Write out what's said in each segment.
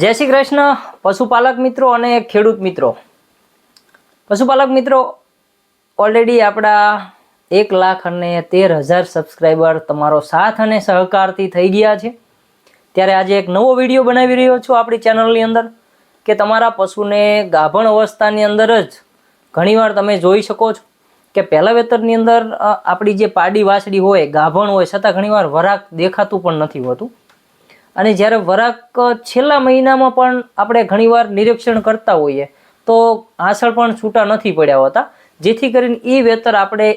જય શ્રી કૃષ્ણ, પશુપાલક મિત્રો અને ખેડૂત મિત્રો. પશુપાલક મિત્રો ઓલરેડી આપણા એક લાખ અને તેર હજાર સબસ્ક્રાઈબર તમારો સાથ અને સહકારથી થઈ ગયા છે. ત્યારે આજે એક નવો વીડિયો બનાવી રહ્યો છું આપણી ચેનલની અંદર, કે તમારા પશુને ગાભણ અવસ્થાની અંદર જ ઘણીવાર તમે જોઈ શકો છો કે પહેલા વેતરની અંદર આપણી જે પાડી વાછડી હોય, ગાભણ હોય, છતાં ઘણીવાર વરાક દેખાતું પણ નથી હોતું. અને જ્યારે વરાક છેલ્લા મહિનામાં પણ આપણે ઘણીવાર નિરીક્ષણ કરતા હોઈએ, તો આસળ પણ છૂટા નથી પડ્યા હોતા. જેથી કરીને એ વેતર આપણે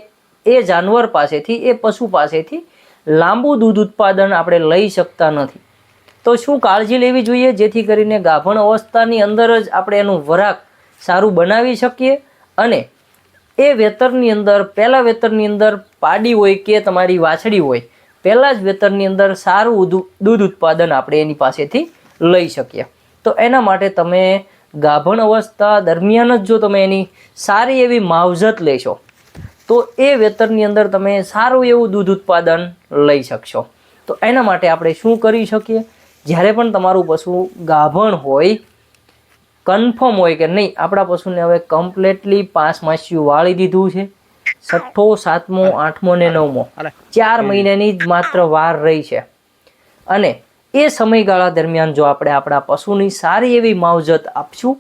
એ જાનવર પાસેથી, એ પશુ પાસેથી લાંબુ દૂધ ઉત્પાદન આપણે લઈ શકતા નથી. તો શું કાળજી લેવી જોઈએ? જેથી કરીને ગાભણ અવસ્થાની અંદર જ આપણે એનું વરાક સારું બનાવી શકીએ અને એ વેતરની અંદર, પહેલાં વેતરની અંદર પાડી હોય કે તમારી વાછડી હોય પહેલા જ વેતરની અંદર સારું દૂધ ઉત્પાદન આપણે એની પાસેથી લઈ શકીએ. તો એના માટે તમે ગાભણ અવસ્થા દરમિયાન જ જો તમે એની સારી એવી માવજત લેશો, તો એ વેતરની અંદર તમે સારું એવું દૂધ ઉત્પાદન લઈ શકશો. તો એના માટે આપણે શું કરી શકીએ? જ્યારે પણ તમારું પશુ ગાભણ હોય, કન્ફર્મ હોય કે નહીં, આપણા પશુને હવે કમ્પ્લેટલી પાંચ માસિયું વાળી દીધું છે. છઠ્ઠો સાતમો આઠમો ને નવમો. ચાર મહિનાની જ માત્ર વાર રહી છે. અને એ સમયગાળા દરમિયાન જો આપણે આપણા પશુની સારી એવી માવજત આપશું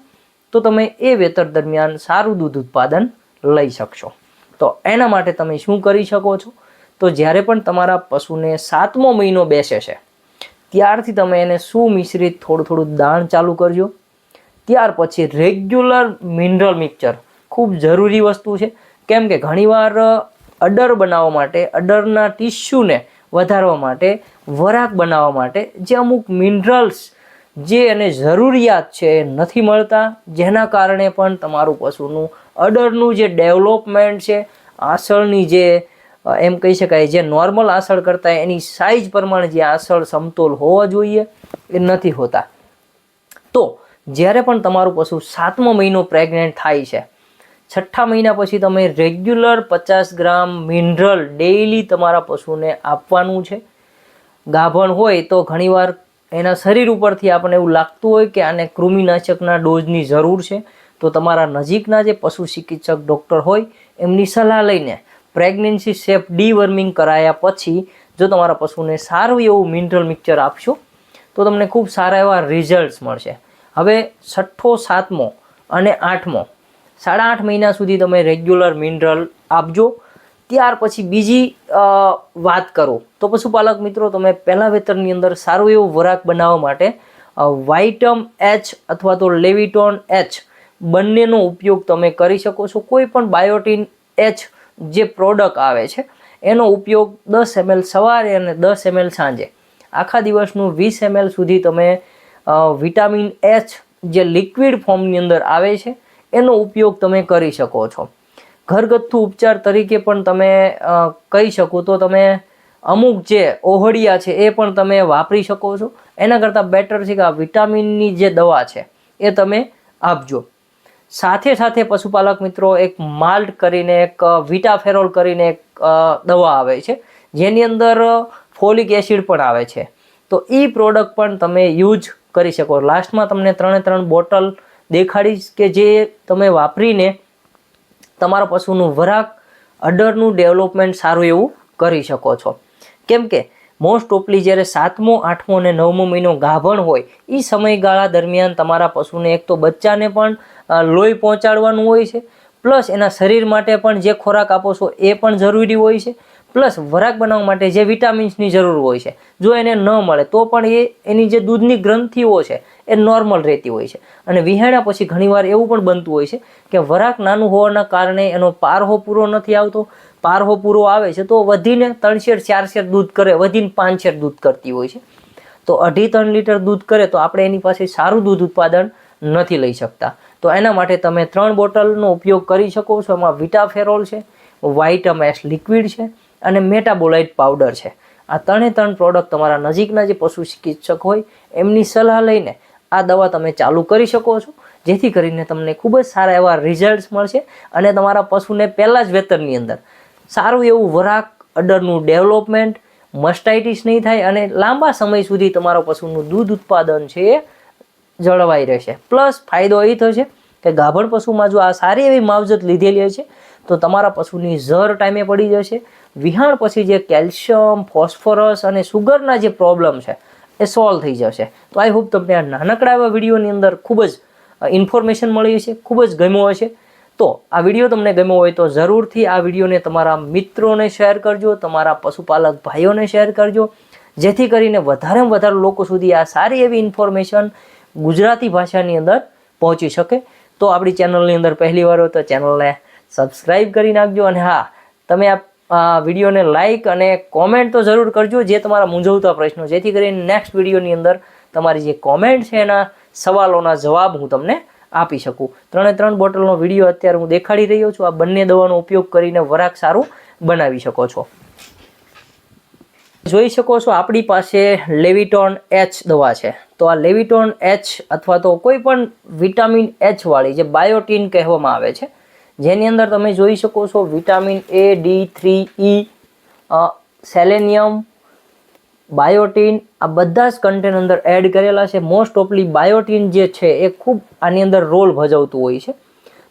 તો તમે એ વેતર દરમિયાન સારું દૂધ ઉત્પાદન લઈ શકશો. તો એના માટે તમે શું કરી શકો છો? તો જ્યારે પણ તમારા પશુને સાતમો મહિનો બેસે છે ત્યારથી તમે એને સુમિશ્રિત થોડું થોડું દાણ ચાલુ કરજો. ત્યાર પછી રેગ્યુલર મિનરલ મિક્સચર ખૂબ જરૂરી વસ્તુ છે. કેમ કે ઘણીવાર અડર બનાવવા માટે, અડરના ટીસ્યુને વધારવા માટે, વરાક બનાવવા માટે જે અમુક મિનરલ્સ જે એને જરૂરિયાત છે એ નથી મળતા, જેના કારણે પણ તમારું પશુનું અડરનું જે ડેવલપમેન્ટ છે, આસળની જે એમ કહી શકાય, જે નોર્મલ આસળ કરતાં એની સાઇઝ પ્રમાણે જે આસળ સમતોલ હોવા જોઈએ, એ નથી હોતા. તો જ્યારે પણ તમારું પશુ સાતમો મહિનો પ્રેગ્નેન્ટ થાય છે છઠ્ઠા મહિના પછી તમે રેગ્યુલર પચાસ ગ્રામ મિનરલ ડેઈલી તમારા પશુને આપવાનું છે. ગાભણ હોય તો ઘણીવાર એના શરીર ઉપરથી આપણને એવું લાગતું હોય કે આને કૃમિનાશકના ડોઝની જરૂર છે. તો તમારા નજીકના જે પશુ ચિકિત્સક ડૉક્ટર હોય, એમની સલાહ લઈને પ્રેગ્નન્સી સેફ ડીવર્મિંગ કરાયા પછી જો તમારા પશુને સારું એવું મિનરલ મિક્સચર આપશો, તો તમને ખૂબ સારા એવા રિઝલ્ટ્સ મળશે. હવે છઠ્ઠો, સાતમો અને આઠમો સાડા આઠ મહિના સુધી તમે રેગ્યુલર મિનરલ આપજો. ત્યાર પછી બીજી વાત કરો. તો પશુપાલક મિત્રો, તમે પહેલા વેતરની અંદર સારું એવું વરાક બનાવવા માટે વાઇટમ એચ અથવા તો લેવિટોન એચ બંનેનો ઉપયોગ તમે કરી શકો છો. કોઈ પણ બાયોટીન એચ જે પ્રોડક્ટ આવે છે, એનો ઉપયોગ દસ એમએલ સવારે અને દસ એમએલ સાંજે. આખા દિવસનું વીસ એમએલ સુધી તમે વિટામિન એચ જે લિક્વિડ ફોર્મની અંદર આવે છે એનો ઉપયોગ તમે કરી શકો છો. ઘરગથ્થુ ઉપચાર તરીકે પણ તમે કહી શકો તો તમે અમુક જે ઓહળિયા છે એ પણ તમે વાપરી શકો છો. એના કરતાં બેટર છે કે આ વિટામિનની જે દવા છે એ તમે આપજો. સાથે સાથે પશુપાલક મિત્રો એક માલ્ટ કરીને એક વિટાફેરોલ કરીને એક દવા આવે છે. જેની અંદર ફોલિક એસિડ પણ આવે છે. તો એ પ્રોડક્ટ પણ તમે યુઝ કરી શકો. લાસ્ટમાં તમને ત્રણે ત્રણ બોટલ દેખાડીશ કે જે તમે વાપરીને તમારા પશુનું વરાક, અડરનું ડેવલપમેન્ટ સારું એવું કરી શકો છો. કેમ કે મોસ્ટ ઓફલી જ્યારે સાતમો, આઠમો અને નવમો મહિનો ગાભણ હોય એ સમયગાળા દરમિયાન તમારા પશુને એક તો બચ્ચાને પણ લોહી પહોંચાડવાનું હોય છે, પ્લસ એના શરીર માટે પણ જે ખોરાક આપો છો એ પણ જરૂરી હોય છે. પ્લસ વરાક બનાવવા માટે જે વિટામિન્સની જરૂર હોય છે, જો એને ન મળે, તો પણ એ એની જે દૂધની ગ્રંથિઓ છે, એ નોર્મલ રહેતી હોય છે. અને વિહાણ્યા પછી ઘણીવાર એવું પણ બનતું હોય છે કે વરાક નાનું હોવાના કારણે એનો પારહો પૂરો નથી આવતો. પારહો પૂરો આવે છે તો વધીને ત્રણ શેર ચાર શેર દૂધ કરે, વધીને પાંચ શેર દૂધ કરતી હોય છે. તો અઢી, ત્રણ લીટર દૂધ કરે તો આપણે એની પાસે સારું દૂધ ઉત્પાદન નથી લઈ શકતા. તો એના માટે તમે ત્રણ બોટલનો ઉપયોગ કરી શકો છો. એમાં વિટાફેરોલ છે વાઇટમેસ લિક્વિડ છે અને મેટાબોલાઇટ પાવડર છે. આ ત્રણે ત્રણ પ્રોડક્ટ તમારા નજીકના જે પશુ ચિકિત્સક હોય, એમની સલાહ લઈને આ દવા તમે ચાલુ કરી શકો છો. જેથી કરીને તમને ખૂબ જ સારા એવા રિઝલ્ટ્સ મળશે અને તમારા પશુને પહેલાં જ વેતરની અંદર. સારું એવું વરાક અડરનું ડેવલપમેન્ટ મસ્ટાઇટિસ નહીં થાય અને લાંબા સમય સુધી તમારા પશુનું દૂધ ઉત્પાદન છે એ જળવાઈ રહેશે. પ્લસ ફાયદો એ થશે કે ગાભણ પશુમાં જો આ સારી એવી માવજત લીધેલી છે, તો તમારા પશુની ઝર ટાઈમે પડી જશે. વિહાણ પછી જે કેલ્શિયમ, ફોસ્ફરસ અને સુગરના જે પ્રોબ્લેમ છે, એ સોલ્વ થઈ જશે. તો આઈ હોપ તમને આ નાનકડા એવા વિડીયોની અંદર ખૂબ જ ઇન્ફોર્મેશન મળી હશે, ખૂબ જ ગમ્યો હશે. તો આ વીડિયો તમને ગમ્યો હોય તો જરૂરથી આ વિડીયોને તમારા મિત્રોને શેર કરજો, તમારા પશુપાલક ભાઈઓને શેર કરજો. જેથી કરીને વધારેમાં વધારે લોકો સુધી આ સારી એવી ઇન્ફોર્મેશન ગુજરાતી ભાષાની અંદર પહોંચી શકે. તો આપણી ચેનલની અંદર પહેલી વાર હોય તો ચેનલને સબસ્ક્રાઈબ કરી નાખજો અને હા, તમે આ આ વિડીયોને લાઇક અને કોમેન્ટ તો જરૂર કરજો જે તમારા મૂંઝવતા પ્રશ્નો. જેથી કરીને નેક્સ્ટ વિડીયોની અંદર તમારી જે કોમેન્ટ છે એના સવાલોના જવાબ હું તમને આપી શકું. ત્રણે ત્રણ બોટલનો વીડિયો અત્યારે હું દેખાડી રહ્યો છું. આ બંને દવાનો ઉપયોગ કરીને વરાક સારું બનાવી શકો છો. જોઈ શકો છો આપણી પાસે લેવિટોન એચ દવા છે. તો આ લેવિટોન એચ અથવા તો કોઈ પણ વિટામિન એચ વાળી જે બાયોટીન કહેવામાં આવે છે, જેની અંદર તમે જોઈ શકો છો vitamin A D three E selenium biotin, આ બધા જ કન્ટેન અંદર એડ કરેલા છે. મોસ્ટ ઓફલી બાયોટીન જે છે એ ખૂબ આની અંદર રોલ ભજવતું હોય છે.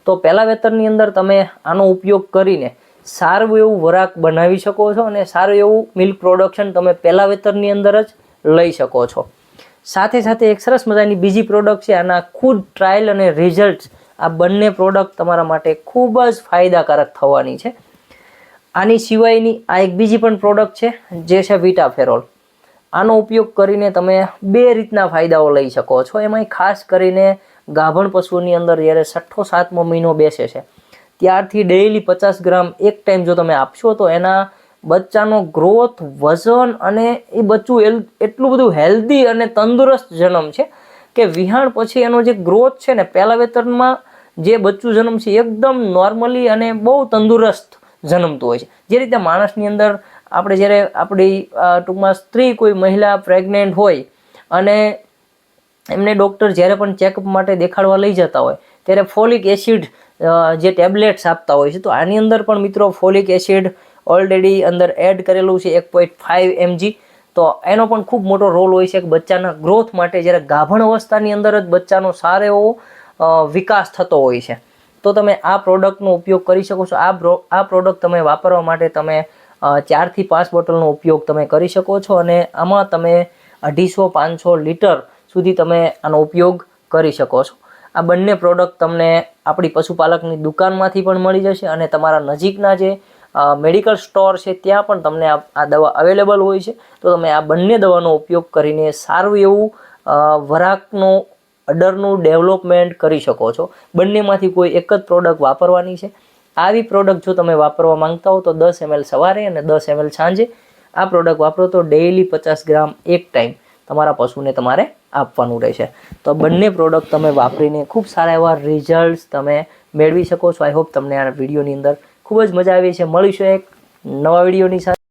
તો પહેલા વેતરની અંદર તમે આનો ઉપયોગ કરીને સારું એવું વરાક બનાવી શકો છો અને સારું એવું મિલ્ક પ્રોડક્શન તમે પહેલાં વેતરની અંદર જ લઈ શકો છો. સાથે સાથે એક સરસ મજાની બીજી પ્રોડક્ટ છે, આના ખુદ ટ્રાયલ અને રિઝલ્ટ આ બંને પ્રોડક્ટ તમારા માટે ખૂબ જ ફાયદાકારક થવાની છે. આની સિવાયની આ એક બીજી પણ પ્રોડક્ટ છે, જે છે વિટાફેરોલ આનો ઉપયોગ કરીને તમે બે રીતના ફાયદાઓ લઈ શકો છો. એમાંય ખાસ કરીને ગાભણ પશુની અંદર જ્યારે છઠ્ઠો, સાતમો મહિનો બેસે છે ત્યારથી ડેઇલી પચાસ ગ્રામ એક ટાઈમ જો તમે આપશો તો એના બચ્ચાનો ગ્રોથ વજન અને એ બચ્ચું એટલું બધું હેલ્ધી અને તંદુરસ્ત જન્મ છે કે વિહાણ પછી એનો જે ગ્રોથ છે ને, પહેલા વેતરણમાં જે બચ્ચું જન્મ છે એકદમ નોર્મલી અને બહુ તંદુરસ્ત જન્મતું હોય છે. જે રીતે માણસની અંદર આપણે જ્યારે આપણી ટૂંકમાં સ્ત્રી કોઈ મહિલા પ્રેગ્નેન્ટ હોય અને એમને ડૉક્ટર જ્યારે પણ ચેકઅપ માટે દેખાડવા લઈ જતા હોય ત્યારે ફોલિક એસિડ જે ટેબ્લેટ્સ આપતા હોય છે, તો આની અંદર પણ મિત્રો ફોલિક એસિડ ઓલરેડી અંદર એડ કરેલું છે એક પોઈન્ટ ફાઇવ એમજી તો એનો પણ ખૂબ મોટો રોલ હોય છે કે બચ્ચાના ગ્રોથ માટે જ્યારે ગાભણ અવસ્થાની અંદર જ બચ્ચાનો સારો એવો વિકાસ થતો હોય છે. તો તમે આ પ્રોડક્ટનો ઉપયોગ કરી શકો છો. આ આ પ્રોડક્ટ તમે વાપરવા માટે તમે ચારથી પાંચ બોટલનો ઉપયોગ તમે કરી શકો છો અને આમાં તમે અઢીસો પાંચસો લીટર સુધી તમે આનો ઉપયોગ કરી શકો છો. આ બંને પ્રોડક્ટ તમને આપણી પશુપાલકની દુકાનમાંથી પણ મળી જશે અને તમારા નજીકના જે મેડિકલ સ્ટોર છે ત્યાં પણ તમને આ દવા અવેલેબલ હોય છે. તો તમે આ બંને દવાનો ઉપયોગ કરીને સારું એવું વરાકનો, અડરનું ડેવલપમેન્ટ કરી શકો છો. બંનેમાંથી કોઈ એક જ પ્રોડક્ટ વાપરવાની છે. આવી પ્રોડક્ટ જો તમે વાપરવા માંગતા હો તો દસ એમએલ સવારે અને દસ એમએલ સાંજે આ પ્રોડક્ટ વાપરો તો ડેઇલી પચાસ ગ્રામ એક ટાઈમ તમારા પશુને તમારે આપવાનું રહેશે. તો બંને પ્રોડક્ટ તમે વાપરીને ખૂબ સારા એવા રિઝલ્ટ તમે મેળવી શકો છો. આઈ હોપ તમને આ વિડીયોની અંદર ખૂબ જ મજા આવી છે મળીશું એક નવા વિડીયોની સાથે.